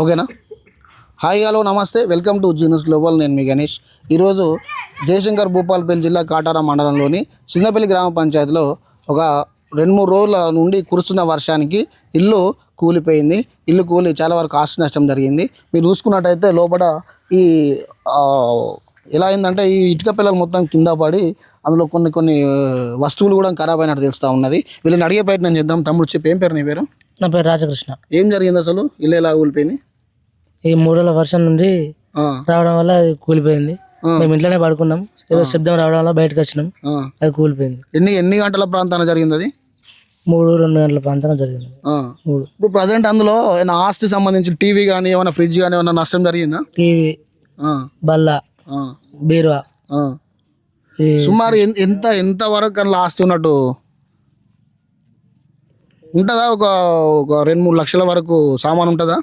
ఓకేనా? Hi hello నమస్తే. Welcome to Genus Global. నేను మీ గణేష్. ఈరోజు జయశంకర్ భూపాలపల్లి జిల్లా కాటారా మండలంలోని చిన్నపల్లి గ్రామ పంచాయతీలో ఒక రెండు మూడు రోజుల నుండి కురుస్తున్న వర్షానికి ఇల్లు కూలిపోయింది. ఇల్లు కూలి చాలా వరకు ఆస్తి నష్టం జరిగింది. మీరు చూసుకున్నట్టయితే లోపల ఈ ఎలా అయిందంటే ఈ ఇటుక పిల్లలు మొత్తం కింద పడి అందులో కొన్ని కొన్ని వస్తువులు కూడా ఖరాబ్ అయినట్టు తెలుస్తూ ఉన్నది. వీళ్ళని అడిగే ప్రయత్నం చేద్దాం. తమ్ముడు చెప్పి ఏం పేరు నీ పేరు? నా పేరు రాజకృష్ణ. ఏం జరిగింది అసలు? ఇల్లు ఎలా కూలిపోయింది? ఈ మూడేళ్ళ వర్షం నుండి రావడం వల్ల అది కూలిపోయింది. మేము ఇంట్లోనే పడుకున్నాం. ఏదో శబ్దం రావడం వల్ల బయటకు వచ్చినాం. అది కూలిపోయింది. ఎన్ని ఎన్ని గంటల ప్రాంతాన జరిగింది అది? మూడు రెండు గంటల ప్రాంతం జరిగింది. మూడు. ఇప్పుడు ప్రజెంట్ అందులో ఏమైనా ఆస్తి సంబంధించిన టీవీ కానీ ఏమైనా ఫ్రిడ్జ్ కానీ ఏమైనా నష్టం జరిగిందా? టీవీ బల్ల బీరువా. సుమారు ఎంత ఎంత వరకు అందులో ఆస్తి ఉన్నట్టు ఉంటుందా? ఒక ఒక రెండు మూడు లక్షల వరకు సామాన్ ఉంటుందా?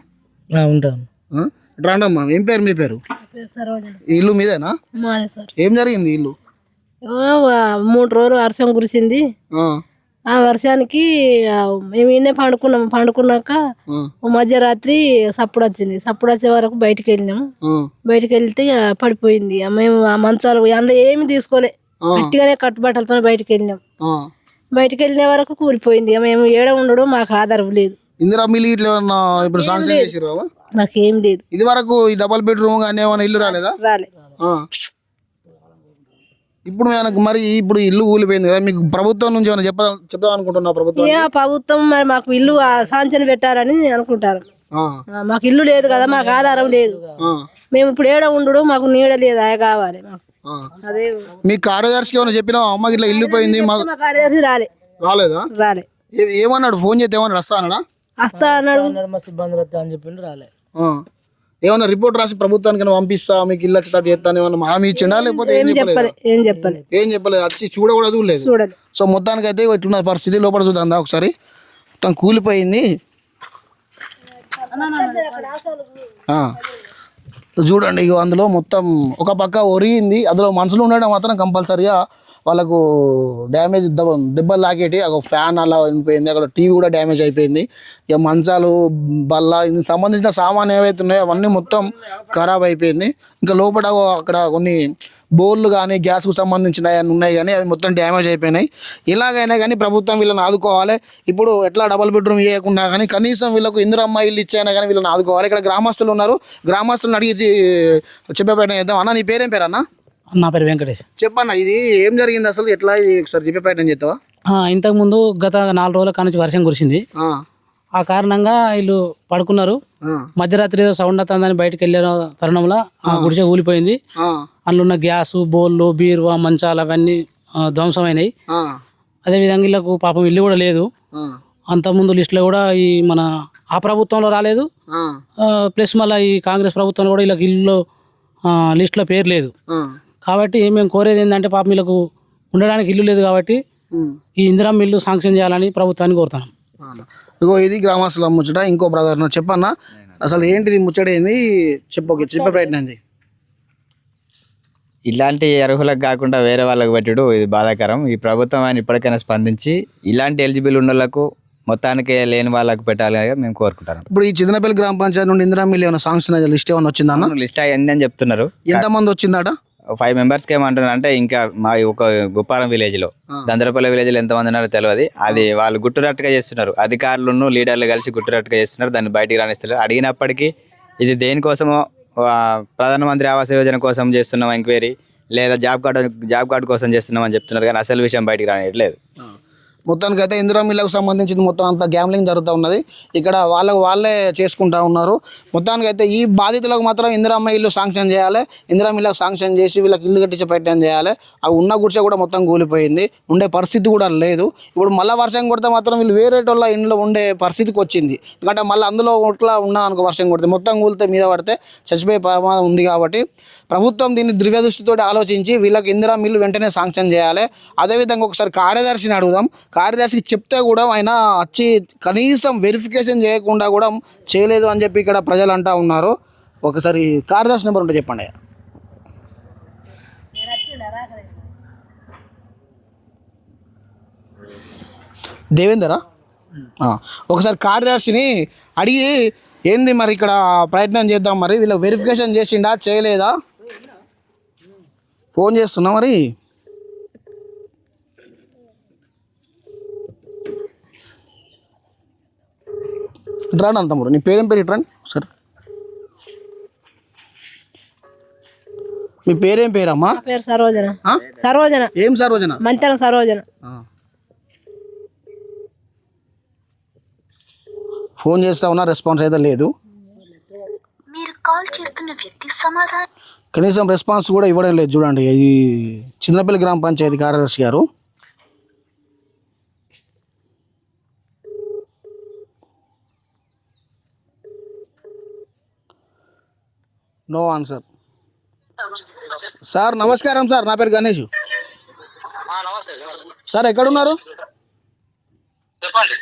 ఉంటాను రండమ్మా ఏం పేరు? మీ పేరు? ఇల్లు మీదేనా? ఏం జరిగింది ఇల్లు? మూడు రోజులు వర్షం కురిసింది. ఆ, ఆ వర్షానికి మేము ఇన్నే పండుకున్నాం. పండుకున్నాక మధ్యరాత్రి సప్పుడు వచ్చింది. సప్పుడు వచ్చే వరకు బయటికి వెళ్ళినాము బయటికి వెళ్తే పడిపోయింది. మేము ఆ మంచాలు అందులో ఏమి తీసుకోలే. గట్టిగానే కట్టుబట్టలతో బయటికి వెళ్ళినాం. ఆ. బయటికి వెళ్ళిన వరకు కూలిపోయింది. మేము ఏడ ఉండడం మాకు ఆధారం లేదు. ఇందిరా మిల్లి ఇట్లా ఏమన్నా ఇప్పుడు శాంక్షన్ చేసిర్రు మాకేం లేదు. ఇది వరకు ఈ డబల్ బెడ్రూమ్ కానీ ఏమైనా ఇల్లు రాలేదా? రాలే. ఆ. ఇప్పుడు మనకు మరి ఇప్పుడు ఇల్లు కూలిపోయింది కదా మీకు ప్రభుత్వం నుంచి ఏమైనా చెప్ప చెప్దాం అనుకుంటున్నా ప్రభుత్వం ఏ ప్రభుత్వం మరి మాకు ఇల్లు సాంచన పెట్టారని అనుకుంటారు. మాకు ఇల్లు లేదు కదా మాకు ఆధారం లేదు. మేము ఇప్పుడు ఏడ ఉండడు మాకు నీడ లేదు అదే కావాలి మాకు. అదే. మీ కార్యదర్శికి ఏమైనా చెప్పినా అమ్మకి ఇట్లా ఇల్లు పోయింది మాకు మా కార్యదర్శి రాలే. రాలేదా? రాలే. ఏ- ఏమన్నాడు? ఫోన్ చేస్తే ఏమన్నా వస్తా అన్నాడా? వస్తా అన్నాడు. అని చెప్పిండు రాలే. ఆ. ఏమన్నా రిపోర్ట్ రాసి ప్రభుత్వానికి ఏమైనా పంపిస్తా? మీకు ఇల్లు వచ్చేటట్టు చేస్తాను ఏమన్నా హామీ ఇచ్చిండా? లేకపోతే ఏం చెప్పలేదు? చెప్పలే ఏం చెప్పలే. ఏం చెప్పలేదు. వచ్చి చూడ కూడా చూడలేదు చూడలే. సో మొత్తానికి అయితే ఇట్లున్న పరిస్థితి లోపల చూద్దాం దా ఒకసారి. మొత్తం కూలిపోయింది. ఆ. చూడండి ఇగో అందులో మొత్తం ఒక పక్క ఒరిగింది. అందులో మనుషులు ఉండడం మాత్రం కంపల్సరిగా వాళ్ళకు డ్యామేజ్ దెబ్బ దెబ్బలు లాగేటి ఒక ఫ్యాన్ అలా అయిపోయింది అక్కడ టీవీ కూడా డ్యామేజ్ అయిపోయింది. ఇక మంచాలు బల్ల ఇందుకు సంబంధించిన సామాన్ ఏవైతే ఉన్నాయో అవన్నీ మొత్తం ఖరాబ్ అయిపోయింది. ఇంకా లోపల అక్కడ కొన్ని బోర్లు కానీ గ్యాస్కు సంబంధించిన ఉన్నాయి కానీ అవి మొత్తం డ్యామేజ్ అయిపోయినాయి. ఇలాగైనా కానీ ప్రభుత్వం వీళ్ళని ఆదుకోవాలి. ఇప్పుడు ఎట్లా డబుల్ బెడ్రూమ్ ఇవ్వకుండా కానీ కనీసం వీళ్ళకు ఇందిరమ్మ ఇల్లు ఇచ్చైనా కానీ వీళ్ళని ఆదుకోవాలి. ఇక్కడ గ్రామస్తులు ఉన్నారు. గ్రామస్తులను అడిగి చెప్పే ప్రయత్నం చేద్దాం. అన్న నీ పేరేం పేరు అన్న నా పేరు వెంకటేష్. చెప్పన్న ఇది ఏం జరిగింది అసలు? ఎట్లా ఇది? ఒకసారి చెప్పే ప్రయత్నం చేస్తావా? ఇంతకుముందు గత నాలుగు రోజుల కానుంచి వర్షం కురిసింది. ఆ, కారణంగా వీళ్ళు పడుకున్నారు. మధ్యరాత్రి సౌండ్ అవుతుందని బయటకు వెళ్ళిన తరుణంలో ఆ గుడిసె కూలిపోయింది ఆ, అందులో ఉన్న గ్యాసు బోళ్ళు బీరువా మంచాలు అవన్నీ ధ్వంసమైనాయి. అదేవిధంగా వీళ్ళకు పాపం ఇల్లు కూడా లేదు. అంతకుముందు లిస్టులో కూడా ఈ మన ఆ ప్రభుత్వంలో రాలేదు. ప్లస్ మళ్ళీ ఈ కాంగ్రెస్ ప్రభుత్వంలో కూడా వీళ్ళకి ఇల్లు లిస్టులో పేరు లేదు. కాబట్టి మేము కోరేది ఏంటంటే పాపం వీళ్ళకు ఉండడానికి ఇల్లు లేదు కాబట్టి. ఈ ఇందిరా ఇల్లు శాంక్షన్ చేయాలని ప్రభుత్వాన్ని కోరుతున్నాం. అవునా. ఇగో ఇది గ్రామస్తుల ముచ్చట. ఇంకో బ్రదర్ చెప్పన్నా. అసలు ఏంటిది ముచ్చట ఏంది చెప్పు చెప్పే ప్రయత్నం చేయి. ఇలాంటి అర్హులకు కాకుండా వేరే వాళ్ళకి పెట్టుడు ఇది బాధాకరం. ఈ ప్రభుత్వం ఆయన ఇప్పటికైనా స్పందించి ఇలాంటి ఎలిజిబుల్ ఉన్న వాళ్ళకు మొత్తానికి లేని వాళ్ళకు పెట్టాలని మేము కోరుకుంటాను ఇప్పుడు ఈ చిన్నపల్లి గ్రామ పంచాయతీ నుండి ఇందిరా మిల్లి ఏమైనా సాంక్షన్ లిస్ట్ ఏమైనా వచ్చిందా లిస్ట్ అయింది అని చెప్తున్నారు. ఎంత మంది వచ్చిందట? ఫైవ్ మెంబర్స్కి ఏమంటున్నారు అంటే ఇంకా మా ఒక గుప్పారం విలేజ్లో దందరపల్లి విలేజ్లో ఎంతమంది ఉన్నారో తెలియదు అది వాళ్ళు గుట్టురట్టుగా చేస్తున్నారు. అధికారులను లీడర్లు కలిసి గుట్టురట్టుగా చేస్తున్నారు. దాన్ని బయటికి రాణిస్తున్నారు అడిగినప్పటికీ ఇది దేనికోసమో ప్రధానమంత్రి ఆవాస్ యోజన కోసం చేస్తున్నాం ఎంక్వైరీ లేదా జాబ్ కార్డు జాబ్ కార్డు కోసం చేస్తున్నామని చెప్తున్నారు కానీ అసలు విషయం బయటికి రానియట్లేదు. మొత్తానికి అయితే ఇందిరా సంబంధించిన సంబంధించింది మొత్తం అంత గ్యాంబ్లింగ్ జరుగుతూ ఉన్నది. ఇక్కడ వాళ్ళకు వాళ్ళే చేసుకుంటా ఉన్నారు. మొత్తానికి అయితే ఈ బాధితులకు మాత్రం ఇందిరామ్మ ఇల్లు శాంక్షన్ చేయాలి. ఇందిరామిల్లకు శాంక్షన్ చేసి వీళ్ళకి ఇల్లు కట్టించే ప్రయత్నం చేయాలి. ఆ ఉన్న గుడిసె కూడా మొత్తం కూలిపోయింది. ఉండే పరిస్థితి కూడా లేదు. ఇప్పుడు మళ్ళీ వర్షం కొడితే మాత్రం వీళ్ళు వేరే వాళ్ళ ఇంట్లో ఉండే పరిస్థితికి వచ్చింది. ఎందుకంటే మళ్ళీ అందులో ఒట్లా ఉన్నా అనుకో వర్షం కొడితే మొత్తం కూలితే మీద పడితే చచ్చిపోయే ప్రమాదం ఉంది కాబట్టి ప్రభుత్వం దీన్ని దివ్య దృష్టితో ఆలోచించి వీళ్ళకి ఇందిరా మిల్లు వెంటనే శాంక్షన్ చేయాలి. అదేవిధంగా ఒకసారి కార్యదర్శిని అడుగుదాం. కార్యదర్శికి చెప్తే కూడా ఆయన వచ్చి కనీసం వెరిఫికేషన్ చేయకుండా కూడా చేయలేదు అని చెప్పి ఇక్కడ ప్రజలు అంటా ఉన్నారు. ఒకసారి కార్యదర్శి నెంబర్ ఉంటే చెప్పండి దేవేందరా? ఒకసారి కార్యదర్శిని అడిగి ఏంది మరి ఇక్కడ ప్రయత్నం చేద్దాం మరి? వీళ్ళ వెరిఫికేషన్ చేసిండా చేయలేదా? ఫోన్ చేస్తున్నా మరి? ఇట్రాండి అంత తమ్ముడు నీ పేరేం పేరు ఇట్రాండి సరే. మీ పేరేం పేరమ్మా నా పేరు సరోజన. ఆ? సరోజన. ఏం సరోజన? మంతెన సరోజన. ఆ. ఫోన్ చేస్తా ఉన్నా రెస్పాన్స్ అయితే లేదు. మీరు కాల్ చేస్తున్న వ్యక్తి సమాధానం కనీసం రెస్పాన్స్ కూడా ఇవ్వడం లేదు. చూడండి ఈ చిన్నపల్లి గ్రామ పంచాయతీ కార్యదర్శి గారు. No answer. సార్ నమస్కారం సార్ నా పేరు గణేష్. సార్ ఎక్కడున్నారు? చెప్పండి.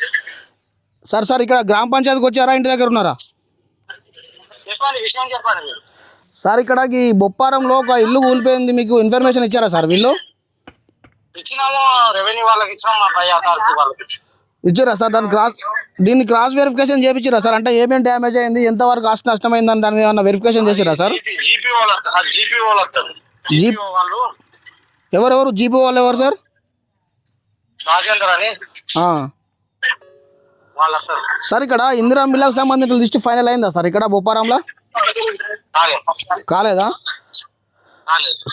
సార్ సార్ ఇక్కడ గ్రామ పంచాయతీకి వచ్చారా? ఇంటి దగ్గర ఉన్నారా? సార్ ఇక్కడ ఈ బొప్పారంలో ఒక ఇల్లు కూలిపోయింది మీకు ఇన్ఫర్మేషన్ ఇచ్చారా సార్ వీళ్ళు? ఇచ్చినాము రెవెన్యూ వాళ్ళకి ఇచ్చినాము మా పై అథారిటీ వాళ్ళకి. ఇచ్చారా సార్? దాని క్రాస్ దీన్ని క్రాస్ వెరిఫికేషన్ చేయించారా సార్? అంటే ఏమేమి డ్యామేజ్ అయింది? ఎంతవరకు ఆస్తి నష్టమైందని దాన్ని ఏమన్నా వెరిఫికేషన్ చేసారా సార్? ఎవరెవరు? జీపీ వాళ్ళు ఎవరు సార్? అని. సార్ ఇక్కడ ఇందిరా మిల్లకు సంబంధించిన లిస్ట్ ఫైనల్ అయిందా సార్? ఇక్కడ బొప్పారంలో కాలేదు.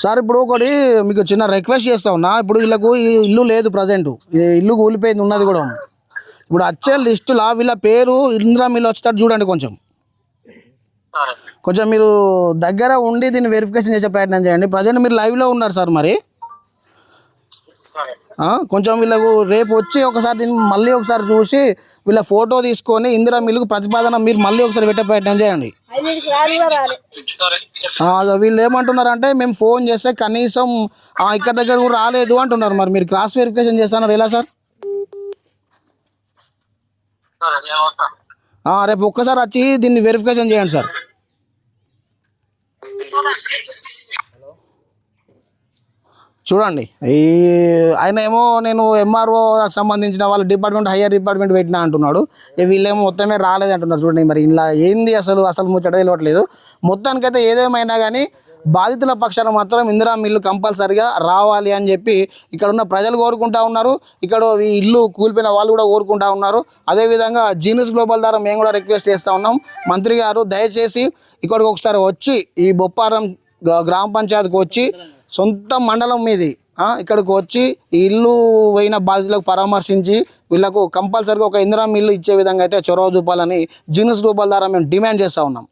సార్ ఇప్పుడు ఒకటి మీకు చిన్న రిక్వెస్ట్ చేస్తా ఉన్నా. ఇప్పుడు వీళ్ళకు ఈ ఇల్లు లేదు ప్రజెంట్ ఇల్లు కూలిపోయింది ఉన్నది కూడా. ఇప్పుడు వచ్చే లిస్టులో వీళ్ళ పేరు ఇందిరా మిల్లు వచ్చేటట్టు చూడండి కొంచెం. కొంచెం మీరు దగ్గర ఉండి దీన్ని వెరిఫికేషన్ చేసే ప్రయత్నం చేయండి. ప్రజెంట్ మీరు లైవ్లో ఉన్నారు సార్ మరి. కొంచెం వీళ్ళకు రేపు వచ్చి ఒకసారి దీన్ని మళ్ళీ ఒకసారి చూసి వీళ్ళ ఫోటో తీసుకొని ఇందిరా మిల్లుకు ప్రతిపాదన మీరు మళ్ళీ ఒకసారి పెట్టే ప్రయత్నం చేయండి. వీళ్ళు ఏమంటున్నారంటే మేము ఫోన్ చేస్తే కనీసం ఇక్కడ దగ్గర కూడా రాలేదు అంటున్నారు మరి. మీరు క్రాస్ వెరిఫికేషన్ చేస్తున్నారు ఎలా సార్ సరే నేను వస్తాను ఆ, రేపు ఒక్కసారి వచ్చి దీన్ని వెరిఫికేషన్ చేయండి సార్. చూడండి. ఈ ఆయన ఏమో నేను ఎంఆర్ఓ సంబంధించిన వాళ్ళ డిపార్ట్మెంట్ హయ్యర్ డిపార్ట్మెంట్ పెట్టినా అంటున్నాడు. వీళ్ళేమో మొత్తమే రాలేదు అంటున్నారు చూడండి. మరి ఇలా ఏంది అసలు? అసలు ముచ్చట తెలియట్లేదు మొత్తానికైతే ఏదేమైనా కానీ బాధితుల పక్షాన మాత్రం ఇందిరా మిల్లు కంపల్సరిగా రావాలి అని చెప్పి ఇక్కడ ఉన్న ప్రజలు కోరుకుంటా ఉన్నారు. ఇక్కడ ఈ ఇల్లు కూలిపోయిన వాళ్ళు కూడా కోరుకుంటా ఉన్నారు. అదేవిధంగా జీనిస్ గ్లోబల్ ద్వారా మేము కూడా రిక్వెస్ట్ చేస్తూ ఉన్నాం. మంత్రి గారు దయచేసి ఇక్కడికి ఒకసారి వచ్చి ఈ బొప్పారం గ్రామ పంచాయతీకి వచ్చి సొంత మండలం మీది ఇక్కడికి వచ్చి ఈ ఇల్లు పోయిన బాధితులకు పరామర్శించి వీళ్ళకు కంపల్సరీగా ఒక ఇందిరా మిల్లు ఇచ్చే విధంగా అయితే చొరవ చూపాలని జీనిస్ గ్లోబల్ ద్వారా మేము డిమాండ్ చేస్తూ ఉన్నాం.